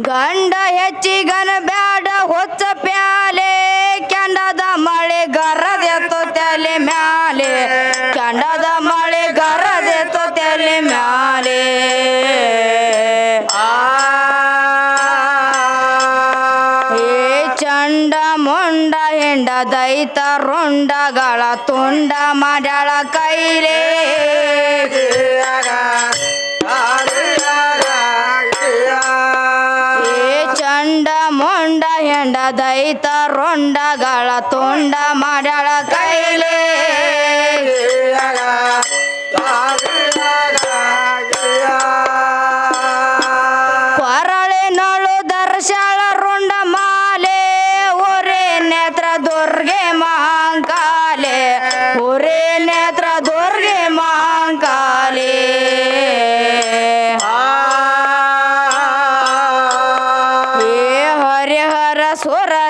ಗಂಡ ಹೆಚ್ಚಿಗನ ಬ್ಯಾಡ ಹೊಚ್ಚ ಪ್ಯಾಲೆ. ಕೆಂಡದ ಮಳೆ ಗರದೆತ್ತು ತಲೆ ಮ್ಯಾಲೆ. ಕೆಂಡದ ಮಳೆ ಗರದೆತ್ತು ತಲೆ ಮ್ಯಾಲೆ. ಏ ಚಂಡ ಮೊಂಡ, ಹೆಂಡ ದೈತ ರುಂಡಗಳ ತುಂಡ ಮಾಡ್ಯಾಳ ಕೈಲೇ. ಹೆಂಡ ದೈತ ರೊಂಡಗಳ ತುಂಡ ಮಾಡ್ಯಾಳ ಕೈಲೇ.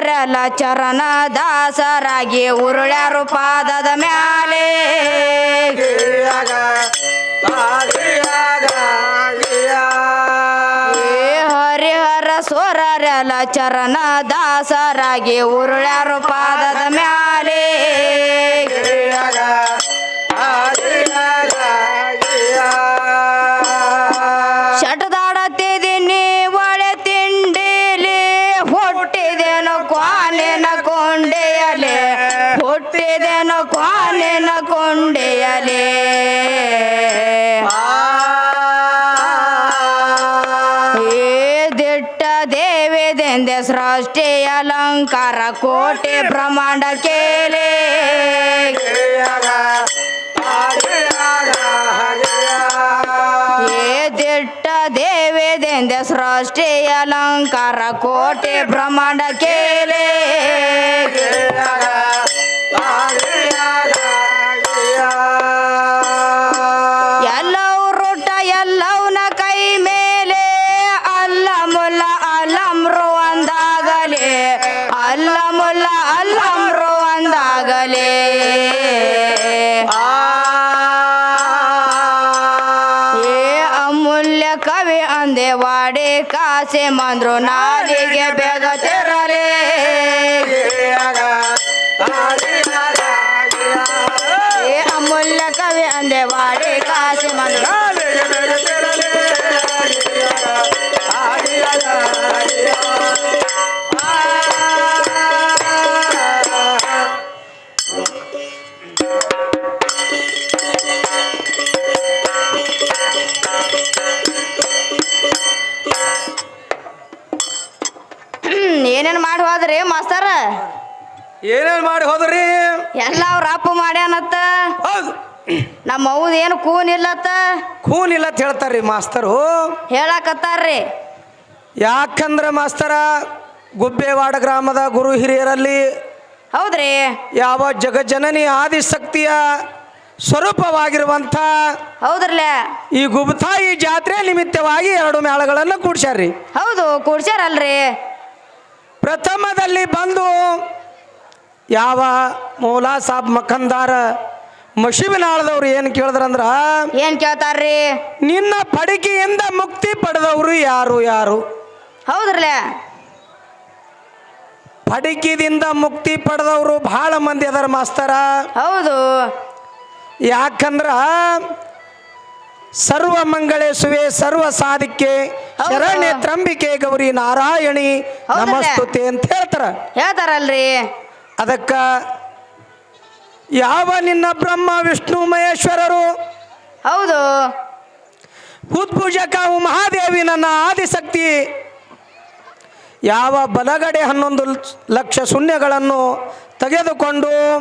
ಸುರರಲ ಚರಣ ದಾಸರಾಗಿ ಉರುಳ್ಯಾರು ಪಾದದ ಮ್ಯಾಲೆ. ಹರಿಹರ ಸುರರಲ ಚರಣ ದಾಸರಾಗಿ ಉರುಳ್ಯಾರು ಪಾದದ ಮ್ಯಾಲೆ. ಹುಟ್ಟಿದೇನು ಕ್ವಾನೆನ ಕೊಂಡೆಯಲೆ. ದೇವಿದೆಂದೆ ಸೃಷ್ಟಿ ಅಲಂಕಾರ ಕೋಟೆ ಬ್ರಹ್ಮಾಂಡ ಕೇಲೆ ದಿಟ್ಟ ದೇವಿದೆಂದೆ ಸೃಷ್ಟಿ ಅಲಂಕಾರ ಕೋಟೆ ಬ್ರಹ್ಮಾಂಡ ಕೇಲೆ ಎಲ್ಲವೂ ರೂಟ, ಎಲ್ಲವನ ಕೈ ಮೇಲೆ. ಅಲ್ಲ ಮುಲ್ಲ, ಅಲ್ಲಮ್ರು ಅಂದಾಗಲೇ ಅಲ್ಲ ಮುಲ್ಲ, ಅಲ್ಲಮ್ರು ಅಂದಾಗಲೇ ಏ ಅಮೂಲ್ಯ ಕವಿ ಅಂದೆ ವಾಡೆ ಕಾಸೆ ಮಂದ್ರು ನಾಲಿಗೆ ಬೇಗ ತೆರಲೇ. ಅಂದೆ ವಾಡೆ ಕಾಸೆ ಮಂದ್ರು ಏನೇನು ಮಾಡಿ ಹೋದ್ರಿ ಮಾಸ್ತರ? ಏನೇನ್ ಮಾಡಿ ಹೋದ್ರಿ? ಎಲ್ಲ ಅವ್ರ ಅಪ್ಪ ಮಾಡ್ಯಾನತ್ತ. ಹೌದು. ನಮ್ಮ ಅವ್ದು ಏನು ಕೂನ್ ಇಲ್ಲತ್ತ ಕೂನ್ ಇಲ್ಲ ಅಂತ ಹೇಳ್ತಾರ್ರಿ ಮಾಸ್ತರು. ಹೇಳಕತ್ತಾರ್ರಿ. ಯಾಕಂದ್ರೆ ಮಾಸ್ತರ ಗುಬ್ಬೇವಾಡ ಗ್ರಾಮದ ಗುರು ಹಿರಿಯರಲ್ಲಿ ಹೌದ್ರಿ. ಯಾವ ಜಗಜ್ಜನನಿ ಆದಿಶಕ್ತಿಯ ಸ್ವರೂಪವಾಗಿರುವಂಥ ಹೌದ್ರಲ್ಲ ಈ ಗುಬ್ತಾಯಿ ಜಾತ್ರೆ ನಿಮಿತ್ತವಾಗಿ ಎರಡು ಮೇಳಗಳನ್ನು ಕೂಡ್ಸ್ಯಾರ್ರಿ. ಹೌದು ಕೂಡ್ಸ್ಯಾರಲ್ರಿ. ಪ್ರಥಮದಲ್ಲಿ ಬಂದು ಯಾವ ಮೌಲಾ ಸಾಬ್ ಮಖಂದಾರ ಮಶಿಬಿನಾಳದವ್ರು ಏನು ಕೇಳಿದ್ರಂದ್ರ ಏನ್ ಕೇಳ್ತಾರ್ರಿ? ನಿನ್ನ ಪಡಿಕೆಯಿಂದ ಮುಕ್ತಿ ಪಡೆದವರು ಯಾರು ಯಾರು? ಹೌದ್ರಲ್ಲ ಪಡಿಕೆದಿಂದ ಮುಕ್ತಿ ಪಡೆದವರು ಬಹಳ ಮಂದಿ ಅದರ ಮಾಸ್ತರ. ಹೌದು. ಯಾಕಂದ್ರ ಸರ್ವ ಮಂಗಳೇಶುವೆ ಸರ್ವ ಸಾಧಿಕೆ. ಶರಣ್ಯ ತ್ರಂಬಿಕೆ ಗೌರಿ ನಾರಾಯಣಿ ಹೌದಲ್ಲ? ನಮಸ್ತುತೆ ಅಂತ ಹೇಳ್ತಾರ. ಹೇಳ್ತಾರಲ್ರಿ. ಅದಕ್ಕ ಯಾವ ನಿನ್ನ ಬ್ರಹ್ಮ ವಿಷ್ಣು ಮಹೇಶ್ವರರು? ಹೌದು. ಉದ್ಭುಜಕ ಮಹಾದೇವಿ ನನ್ನ ಆದಿಶಕ್ತಿ. ಯಾವ ಬಲಗಡೆ ಹನ್ನೊಂದು ಲಕ್ಷ ಶೂನ್ಯಗಳನ್ನು ತೆಗೆದುಕೊಂಡು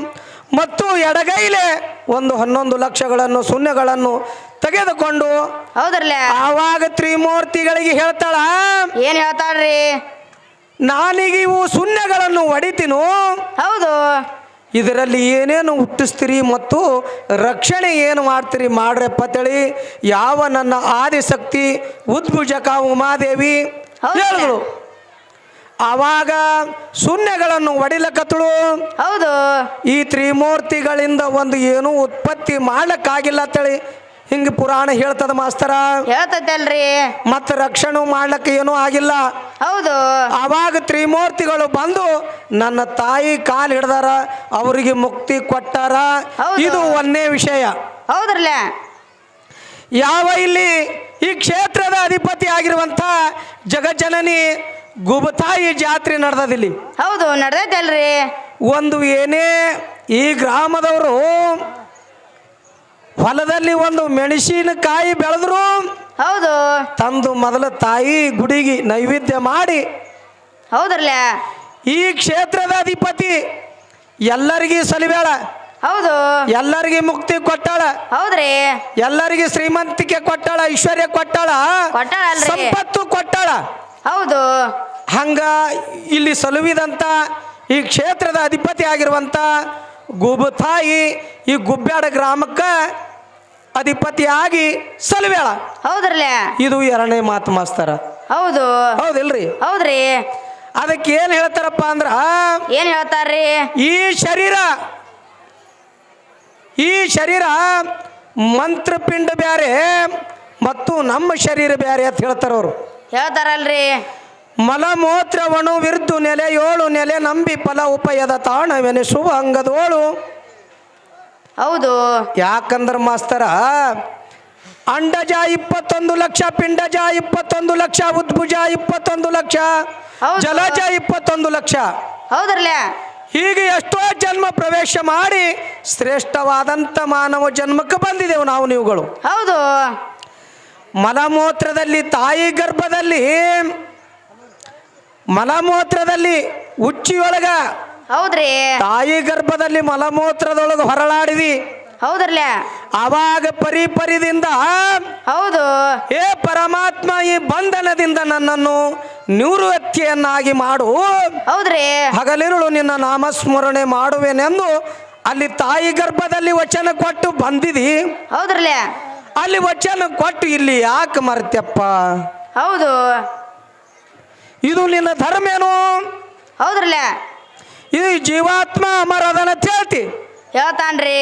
ಮತ್ತು ಎಡಗೈಲೆ ಒಂದು ಹನ್ನೊಂದು ಲಕ್ಷಗಳನ್ನು ಶೂನ್ಯಗಳನ್ನು ತೆಗೆದುಕೊಂಡು ಹೌದ್ರಲ್ಲ? ಆವಾಗ ತ್ರಿಮೂರ್ತಿಗಳಿಗೆ ಹೇಳ್ತಾಳ ಏನ್ ಹೇಳ್ತಾಳ್ರಿ? ನಾನೀಗ ಇವು ಶೂನ್ಯಗಳನ್ನು ಹೊಡಿತೀನು ಹೌದು. ಇದರಲ್ಲಿ ಏನೇನು ಹುಟ್ಟಿಸ್ತೀರಿ ಮತ್ತು ರಕ್ಷಣೆ ಏನು ಮಾಡ್ತೀರಿ? ಮಾಡ್ರಪ್ಪ ತಳಿ ಯಾವ ನನ್ನ ಆದಿಶಕ್ತಿ ಉದ್ಭುಜಕ ಉಮಾದೇವಿ? ಹೇಳಿದಳು ಆವಾಗ ಶೂನ್ಯಗಳನ್ನು ಒಡಿಲಕತ್ತಳು ಹೌದು. ಈ ತ್ರಿಮೂರ್ತಿಗಳಿಂದ ಒಂದು ಏನೂ ಉತ್ಪತ್ತಿ ಮಾಡ್ಲಿಕ್ಕಾಗಿಲ್ಲ ಅಂತೇಳಿ. ಹಿಂಗ ಪುರಾಣ ಹೇಳ್ತದ ಮಾಸ್ತರ? ಹೇಳ್ತೈತಲ್ರಿ ಮತ್ತ ರಕ್ಷಣೆ ಮಾಡ್ಲಕ್ಕೆ ಏನೂ ಆಗಿಲ್ಲ. ಹೌದು. ಆವಾಗ ತ್ರಿಮೂರ್ತಿಗಳು ಬಂದು ನನ್ನ ತಾಯಿ ಕಾಲು ಹಿಡ್ದಾರ ಅವರಿಗೆ ಮುಕ್ತಿ ಕೊಟ್ಟಾರ. ಇದು ಒಂದೇ ವಿಷಯ. ಹೌದ್ರಲ್ಲ. ಯಾವ ಇಲ್ಲಿ ಈ ಕ್ಷೇತ್ರದ ಅಧಿಪತಿ ಆಗಿರುವಂತ ಜಗಜ್ಜನನಿ ಗುಬತಾಯಿ ಜಾತ್ರೆ ನಡೆದದಿಲ್ಲಿ ಹೌದು ನಡ್ದೈತಲ್ರಿ. ಒಂದು ಏನೇ ಈ ಗ್ರಾಮದವರು ಹೊಲದಲ್ಲಿ ಒಂದು ಮೆಣಸಿನಕಾಯಿ ಬೆಳೆದ್ರು. ಹೌದು. ತಂದು ಮೊದಲ ತಾಯಿ ಗುಡಿಗೆ ನೈವೇದ್ಯ ಮಾಡಿ. ಹೌದ್ರಲ್ಲ ಈ ಕ್ಷೇತ್ರದ ಅಧಿಪತಿ ಎಲ್ಲರಿಗೆ ಸಲಿಬೇಡ. ಹೌದು. ಎಲ್ಲರಿಗೆ ಮುಕ್ತಿ ಕೊಟ್ಟಾಳ. ಹೌದ್ರಿ. ಎಲ್ಲರಿಗೆ ಶ್ರೀಮಂತಿಕೆ ಕೊಟ್ಟಾಳ ಐಶ್ವರ್ಯ ಕೊಟ್ಟಾಳ ಕೊಟ್ಟಾಳಲ್ರಿ. ಸಂಪತ್ತು ಕೊಟ್ಟಾಳ. ಹೌದು. ಹಂಗ ಇಲ್ಲಿ ಸಲುವಿದಂತ ಈ ಕ್ಷೇತ್ರದ ಅಧಿಪತಿ ಆಗಿರುವಂತ ಗುಬತಾಯಿ ಈ ಗುಬ್ಬ್ಯಾಡ ಗ್ರಾಮಕ್ಕೆ ಅಧಿಪತಿಯಾಗಿ ಸಲುವೇಳ. ಹೌದ್ರಲ್ಲ? ಇದು ಎರಡನೇ ಮಾತು ಮಾಸ್ತಾರ. ಹೌದು. ಹೌದಿಲ್ರಿ? ಹೌದ್ರಿ. ಅದಕ್ಕೆ ಏನ್ ಹೇಳ್ತಾರಪ್ಪ ಅಂದ್ರ ಏನ್ ಹೇಳ್ತಾರ್ರಿ? ಈ ಶರೀರ ಈ ಶರೀರ ಮಂತ್ರಪಿಂಡ ಬ್ಯಾರೆ ಮತ್ತು ನಮ್ಮ ಶರೀರ ಬ್ಯಾರೆ ಅಂತ ಹೇಳ್ತಾರ ಅವರು ಹೇಳ್ತಾರಲ್ರಿ. ಮಲಮೂತ್ರವಣು ವಿರ್ದು ನೆಲೆ ಏಳು ನೆಲೆ ನಂಬಿ ಫಲ ಉಪಯದ ತಾಣವೆನಿಸುವ ಅಂಗದೋಳು. ಹೌದು. ಯಾಕಂದ್ರ ಮಾಸ್ತರ ಅಂಡಜ ಇಪ್ಪತ್ತೊಂದು ಲಕ್ಷ ಪಿಂಡಜ ಇಪ್ಪತ್ತೊಂದು ಲಕ್ಷ ಉದ್ಭುಜ ಇಪ್ಪತ್ತೊಂದು ಲಕ್ಷ ಹೌದು. ಜಲಜ ಇಪ್ಪತ್ತೊಂದು ಲಕ್ಷ. ಹೌದ್ರಲ್ಲ ಹೀಗೆ ಎಷ್ಟೋ ಜನ್ಮ ಪ್ರವೇಶ ಮಾಡಿ ಶ್ರೇಷ್ಠವಾದಂಥ ಮಾನವ ಜನ್ಮಕ್ಕೆ ಬಂದಿದೆವು ನಾವು ನೀವುಗಳು. ಹೌದು. ಮಲಮೂತ್ರದಲ್ಲಿ ತಾಯಿ ಗರ್ಭದಲ್ಲಿ ಮಲಮೂತ್ರದಲ್ಲಿ ಉಚ್ಚಿಯೊಳಗ ಹೌದ್ರಿ. ತಾಯಿ ಗರ್ಭದಲ್ಲಿ ಮಲಮೂತ್ರದೊಳಗ ಹೊರಳಾಡಿದಿ. ಹೌದ್ರಲ್ಲ ಆವಾಗ ಪರಿ ಪರಿದಿಂದ ಹೌದು. ಏ ಪರಮಾತ್ಮ ಈ ಬಂಧನದಿಂದ ನನ್ನನ್ನು ನಿವೃತ್ತಿಯನ್ನಾಗಿ ಮಾಡು. ಹೌದ್ರಿ. ಹಗಲಿರುಳು ನಿನ್ನ ನಾಮಸ್ಮರಣೆ ಮಾಡುವೆನೆಂದು ಅಲ್ಲಿ ತಾಯಿ ಗರ್ಭದಲ್ಲಿ ವಚನ ಕೊಟ್ಟು ಬಂದಿದಿ. ಹೌದ್ರಲ್ಲ ಅಲ್ಲಿ ವಚನ ಕೊಟ್ಟು ಇಲ್ಲಿ ಯಾಕೆ ಮರ್ತ್ಯಪ್ಪ? ಹೌದು. ಇದು ನಿನ್ನ ಧರ್ಮ ಏನು? ಹೌದ್ರಲ್ಲ? ಇದು ಜೀವಾತ್ಮ ಅಮರದನ ಹೇಳ್ತಿ ಹೇಳ್ತಾನ್ರಿ.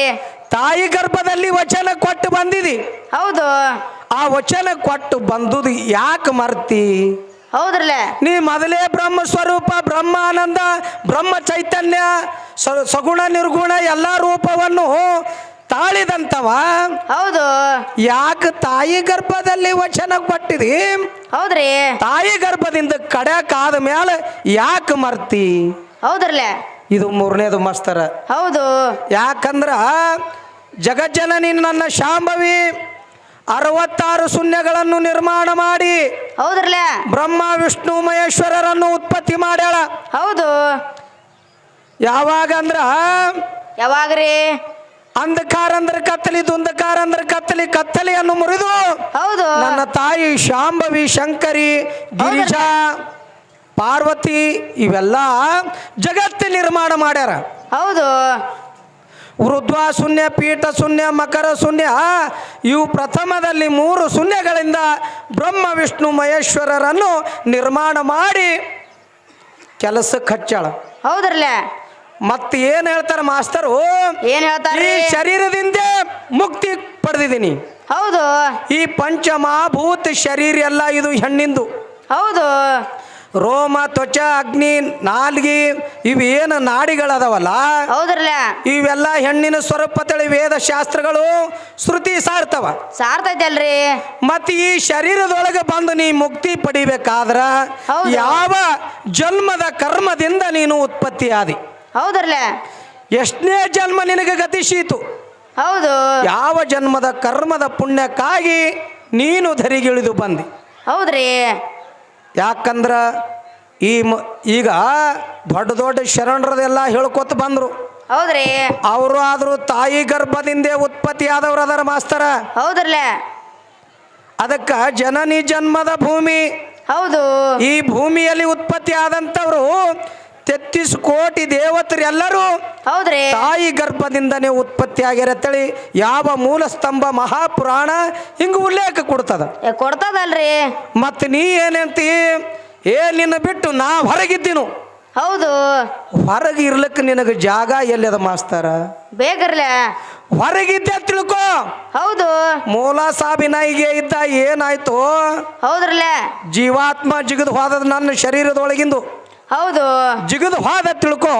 ತಾಯಿ ಗರ್ಭದಲ್ಲಿ ವಚನ ಕೊಟ್ಟು ಬಂದಿದಿ. ಹೌದು. ಆ ವಚನ ಕೊಟ್ಟು ಬಂದುದು ಯಾಕೆ ಮರ್ತಿ? ಹೌದ್ರಲ್ಲ? ನೀ ಮೊದಲೇ ಬ್ರಹ್ಮ ಸ್ವರೂಪ ಬ್ರಹ್ಮಾನಂದ ಬ್ರಹ್ಮ ಚೈತನ್ಯ ಸಗುಣ ನಿರ್ಗುಣ ಎಲ್ಲ ರೂಪವನ್ನು ತಾಳಿದಂತವ? ಹೌದು. ಯಾಕೆ ತಾಯಿ ಗರ್ಭದಲ್ಲಿ ವಚನ ಕೊಟ್ಟಿದಿ? ಹೌದ್ರಿ. ತಾಯಿ ಗರ್ಭದಿಂದ ಕಡ್ಯಾಕಾದ ಮೇಲೆ ಯಾಕೆ ಮರ್ತಿ? ಹೌದ್ರಲ್ಲ. ಇದು ಮೂರನೇದು ಮಸ್ತರ. ಹೌದು. ಯಾಕಂದ್ರ ಜಗಜ್ಜನನಿ ನನ್ನ ಶಾಂಭವಿ ಅರವತ್ತಾರು ಶೂನ್ಯಗಳನ್ನು ನಿರ್ಮಾಣ ಮಾಡಿ ಹೌದ್ರಲ್ಲ. ಬ್ರಹ್ಮ ವಿಷ್ಣು ಮಹೇಶ್ವರರನ್ನು ಉತ್ಪತ್ತಿ ಮಾಡ್ಯಾಳ. ಹೌದು. ಯಾವಾಗ ಅಂದ್ರ? ಯಾವಾಗ್ರಿ? ಅಂಧಕಾರ ಅಂದ್ರೆ ಕತ್ತಲಿ ದುಂಧಕಾರ ಅಂದ್ರೆ ಕತ್ತಲಿ ಕತ್ತಲೆಯನ್ನು ಮುರಿದು ಹೌದು. ನನ್ನ ತಾಯಿ ಶಾಂಭವಿ ಶಂಕರಿ ಗಿರಿಜಾ ಪಾರ್ವತಿ ಇವೆಲ್ಲ ಜಗತ್ತಿ ನಿರ್ಮಾಣ ಮಾಡ್ಯಾರ. ಹೌದು. ವೃದ್ಧ ಶೂನ್ಯ ಪೀಠ ಶೂನ್ಯ ಮಕರ ಶೂನ್ಯ ಇವು ಪ್ರಥಮದಲ್ಲಿ ಮೂರು ಶೂನ್ಯಗಳಿಂದ ಬ್ರಹ್ಮ ವಿಷ್ಣು ಮಹೇಶ್ವರರನ್ನು ನಿರ್ಮಾಣ ಮಾಡಿ ಕೆಲಸಕ್ಕೆ ಹಚ್ಚಾಳ ಹೌದ್ರಲ್ಲ? ಮತ್ತೆ ಏನು ಹೇಳ್ತಾರೆ ಮಾಸ್ತರು? ಏನ್ ಈ ಹೇಳ್ತಾರ್ರಿ ಶರೀರದಿಂದ ಮುಕ್ತಿ ಪಡೆದಿದ್ದೀನಿ. ಹೌದು. ಈ ಪಂಚಮಹಾಭೂತ ಶರೀರ ಎಲ್ಲ ಇದು ಹೆಣ್ಣಿಂದು. ಹೌದು. ರೋಮ ತ್ವಚ ಅಗ್ನಿ ನಾಲ್ಗಿ ಇವೇನು ಏನು ನಾಡಿಗಳದಾವಲ್ಲ? ಹೌದ್ರಲ್ಲ. ಇವೆಲ್ಲ ಹೆಣ್ಣಿನ ಸ್ವರೂಪ ತಳಿ ವೇದ ಶಾಸ್ತ್ರಗಳು ಶ್ರುತಿ ಸಾರ್ತವ. ಸಾರ್ತೈತಲ್ರಿ ಮತ್ತು ಈ ಶರೀರದೊಳಗೆ ಬಂದು ನೀ ಮುಕ್ತಿ ಪಡಿಬೇಕಾದ್ರ. ಯಾವ ಜನ್ಮದ ಕರ್ಮದಿಂದ ನೀನು ಉತ್ಪತ್ತಿ ಆದಿ ಹೌದ್ರಲ್ಲ? ಎಷ್ಟನೇ ಜನ್ಮ ನಿನಗೆ ಗತಿಸೀತು ಹೌದು. ಯಾವ ಜನ್ಮದ ಕರ್ಮದ ಪುಣ್ಯಕ್ಕಾಗಿ ನೀನು ಧರಿಗಿಳಿದು ಬಂದಿ? ಹೌದ್ರಿ. ಯಾಕಂದ್ರ ಈ ಮ ಈಗ ದೊಡ್ಡ ದೊಡ್ಡ ಶರಣರದೆಲ್ಲ ಹೇಳ್ಕೊತ ಬಂದರು. ಹೌದ್ರಿ. ಅವರು ಆದರೂ ತಾಯಿ ಗರ್ಭದಿಂದೇ ಉತ್ಪತ್ತಿ ಆದವ್ರು ಅದರ ಮಾಸ್ತರ. ಹೌದ್ರಲ್ಲ. ಅದಕ್ಕೆ ಜನನಿ ಜನ್ಮದ ಭೂಮಿ. ಹೌದು. ಈ ಭೂಮಿಯಲ್ಲಿ ಉತ್ಪತ್ತಿ ಆದಂಥವ್ರು ತೆತ್ತಿಸ್ ಕೋಟಿ ದೇವತರೆಲ್ಲರೂ ಹೌದ್ರಿ. ತಾಯಿ ಗರ್ಭದಿಂದನೇ ಉತ್ಪತ್ತಿ ಆಗ್ಯಾರ ಅಂತೇಳಿ ಯಾವ ಮೂಲ ಸ್ತಂಭ ಮಹಾಪುರಾಣ ಹಿಂಗ ಉಲ್ಲೇಖ ಕೊಡ್ತದ. ಕೊಡ್ತದಲ್ರಿ. ಮತ್ತು ನೀ ಏನಂತಿ? ಏ ನಿನ್ನ ಬಿಟ್ಟು ನಾ ಹೊರಗಿದ್ದೀನು. ಹೌದು. ಹೊರಗೆ ಇರ್ಲಿಕ್ಕೆ ನಿನಗೆ ಜಾಗ ಎಲ್ಲಿದ ಮಾಸ್ತಾರ? ಬೇಗರ್ಲೆ. ಹೊರಗಿದ್ದೆ ತಿಳ್ಕೊ. ಹೌದು. ಮೂಲ ಸಾಬಿನಾಯಿಗೆ ಇದ್ದ ಏನಾಯ್ತು? ಹೌದ್ರಲ್ಲ. ಜೀವಾತ್ಮ ಜಿಗದು ಹೋದದ ನನ್ನ ಶರೀರದೊಳಗಿಂದು. ಹೌದು. ಜಿಗದು ಹೋದ ತಿಳ್ಕೊ.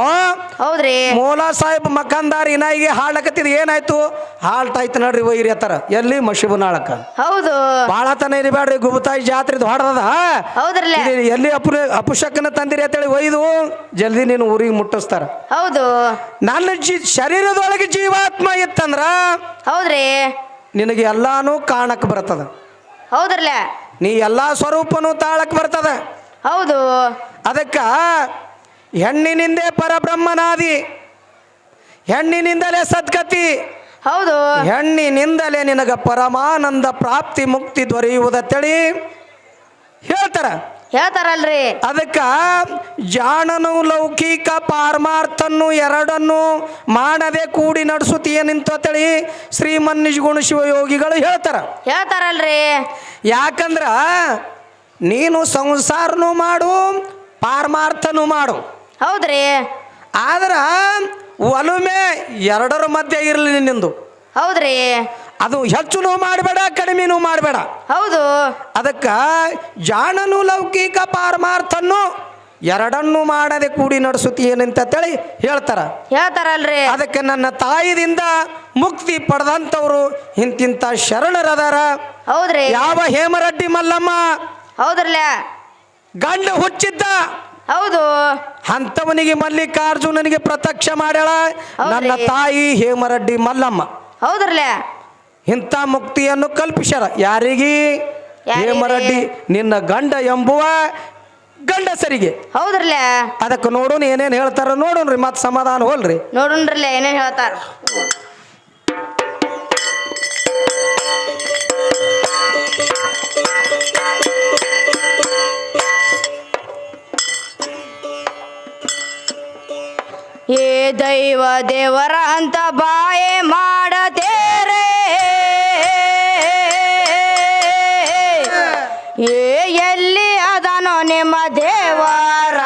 ಹೌದ್ರಿ. ಮೋಲಾ ಸಾಹೇಬ್ ಮಕ್ಕಂದಾರ್ ಇನಾಯಿಗೆ ಹಾಳಕತ್ತಿದ್ ಏನಾಯ್ತು? ಹಾಳ್ತಾಯ್ತು ನೋಡ್ರಿ ಒಯ್ರಿ ಅತ್ತಾರ ಎಲ್ಲಿ ಮಶಿಬನಾಳಕ್ಕ ಹೌದು. ಬಾಳತನ ಇರಬೇಡ್ರಿ ಗುಬತಾಯಿ ಜಾತ್ರೆದು ಹೊಡೆದದ. ಹೌದ್ರಿ ಇಲ್ಲಿ ಎಲ್ಲಿ ಅಪು ಅಪುಷಕ್ಕನ ತಂದಿರಿ ಅಂತೇಳಿ ಒಯ್ದು ಜಲ್ದಿ ನೀನು ಊರಿಗೆ ಮುಟ್ಟಿಸ್ತಾರ. ಹೌದು. ನನ್ನ ಜೀ ಶರೀರದೊಳಗೆ ಜೀವಾತ್ಮ ಇತ್ತಂದ್ರ ಹೌದ್ರಿ. ನಿನಗೆ ಎಲ್ಲಾನು ಕಾಣಕ್ ಬರ್ತದ. ಹೌದ್ರಲ್ಲ. ನೀ ಎಲ್ಲಾ ಸ್ವರೂಪನು ತಾಳಕ್ ಬರ್ತದ. ಹೌದು. ಅದಕ್ಕ ಹೆಣ್ಣಿನಿಂದೇ ಪರಬ್ರಹ್ಮನಾದಿ ಹೆಣ್ಣಿನಿಂದಲೇ ಸದ್ಗತಿ ಹೌದು. ಹೆಣ್ಣಿನಿಂದಲೇ ನಿನಗ ಪರಮಾನಂದ ಪ್ರಾಪ್ತಿ ಮುಕ್ತಿ ದೊರೆಯುವುದತ್ತೇಳಿ ಹೇಳ್ತಾರ. ಹೇಳ್ತಾರಲ್ರಿ. ಅದಕ್ಕ ಜಾಣನು ಲೌಕಿಕ ಪಾರಮಾರ್ಥನ್ನು ಎರಡನ್ನು ಮಾಡದೆ ಕೂಡಿ ನಡೆಸುತ್ತೀಯನಿಂತೇಳಿ ಶ್ರೀಮನ್ ಗುಣ ಶಿವಯೋಗಿಗಳು ಹೇಳ್ತಾರ. ಹೇಳ್ತಾರಲ್ರಿ. ಯಾಕಂದ್ರ ನೀನು ಸಂಸಾರನು ಮಾಡು ಪಾರಮಾರ್ಥನು ಮಾಡು. ಹೌದ್ರಿ? ಆದ್ರ ಒಲುಮೆ ಎರಡರ ಮಧ್ಯೆ ಇರಲಿ ನಿಂದು. ಹೌದ್ರಿ? ಅದು ಹೆಚ್ಚುನು ಮಾಡಬೇಡ ಕಡಿಮೆನೂ ಮಾಡಬೇಡ. ಹೌದು. ಅದಕ್ಕ ಜಾಣನು ಲೌಕಿಕ ಪಾರಮಾರ್ಥನ್ನು ಎರಡನ್ನು ಮಾಡದೆ ಕೂಡಿ ನಡೆಸುತ್ತಿ ಏನಂತ ಹೇಳಿ ಹೇಳ್ತಾರ. ಹೇಳ್ತಾರಲ್ರಿ. ಅದಕ್ಕೆ ನನ್ನ ತಾಯಿದಿಂದ ಮುಕ್ತಿ ಪಡೆದಂಥವ್ರು ಇಂತಿಂತ ಶರಣರದಾರ. ಹೌದ್ರಿ. ಯಾವ ಹೇಮರಡ್ಡಿ ಮಲ್ಲಮ್ಮ ಹೌದ್ರಲೆ ಗಂಡ ಹುಚ್ಚಿದ್ದ. ಹೌದು. ಅಂತವನಿಗೆ ಮಲ್ಲಿಕಾರ್ಜುನನಿಗೆ ಪ್ರತ್ಯಕ್ಷ ಮಾಡ್ಯಾಳ. ನನ್ನ ತಾಯಿ ಹೇಮರಡ್ಡಿ ಮಲ್ಲಮ್ಮ. ಹೌದ್ರಲ್ಲ ಇಂಥ ಮುಕ್ತಿಯನ್ನು ಕಲ್ಪಿಸ್ಯಾರ. ಯಾರಿಗೆ? ಹೇಮರಡ್ಡಿ ಹೇಮರೆಡ್ಡಿ ನಿನ್ನ ಗಂಡ ಎಂಬುವ ಗಂಡಸರಿಗೆ. ಹೌದ್ರಲ್ಲ ಅದಕ್ಕೆ ನೋಡೋಣ ಏನೇನು ಹೇಳ್ತಾರ ನೋಡೋಣ್ರಿ ಮತ್ತೆ ಸಮಾಧಾನ ಹೋಲ್ರಿ. ನೋಡೋಣ್ರಲ್ಲ ಏನೇನ್ ಹೇಳ್ತಾರ. ಏ ದೈವ ದೇವರ ಅಂತ ಬಾಯೆ ಮಾಡತೇರೆ. ಏ ಎಲ್ಲಿ ಅದನೋ ನಿಮ್ಮ ದೇವರ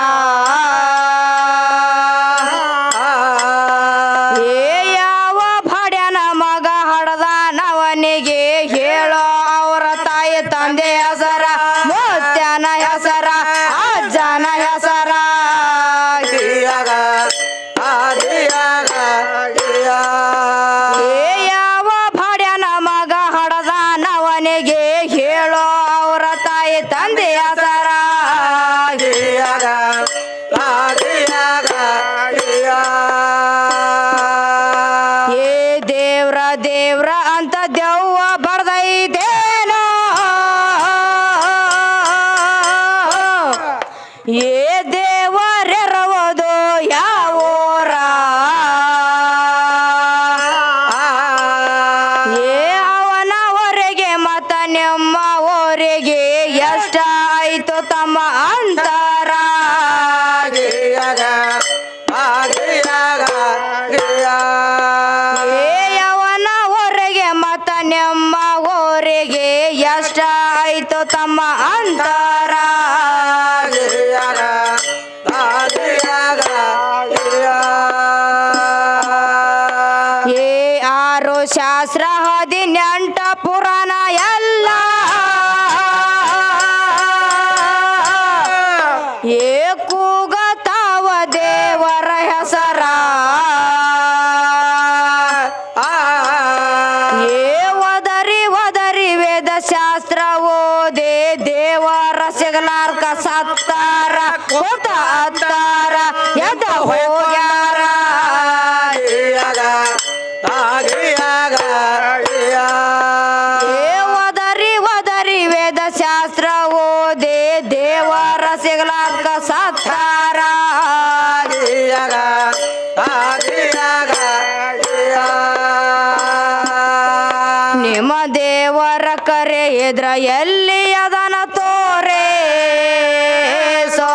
ಶಾಸ್ತ್ರ ಹದಿನೆಂಟ. ಎದ್ರ ಎಲ್ಲಿ ಅದನ ತೋರೆ? ಸೋ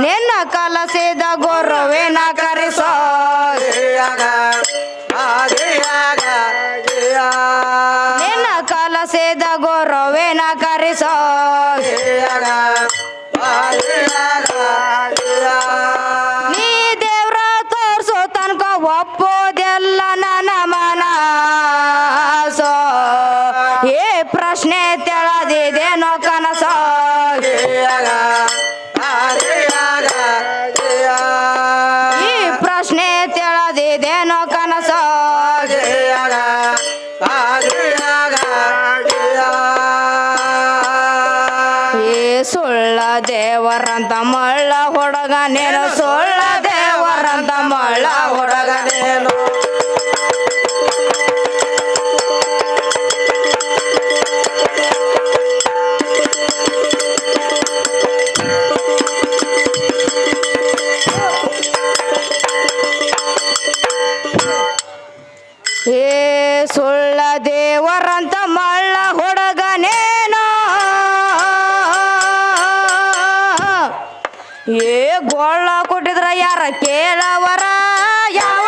ನಿನ್ನ ಕಲಸಿದ ಗುರುವಿನ ಕರೆಸೋ? ದೇವರಂತ ಮಳ್ಳ ಹುಡುಗ ಸೊಳ್ಳ ಸುಳ್ಳ ದೇವರಂತ ಮಳ್ಳ ಹುಡುಗ ಹುಡುಗನೇನು ಏ ಸುಳ್ಳ ದೇವರಂತ ಮಳ್ಳ ಏ ಗೋಳ ಕೊಟ್ಟಿದ್ರ ಯಾರ ಕೇಳವರ ಯಾವ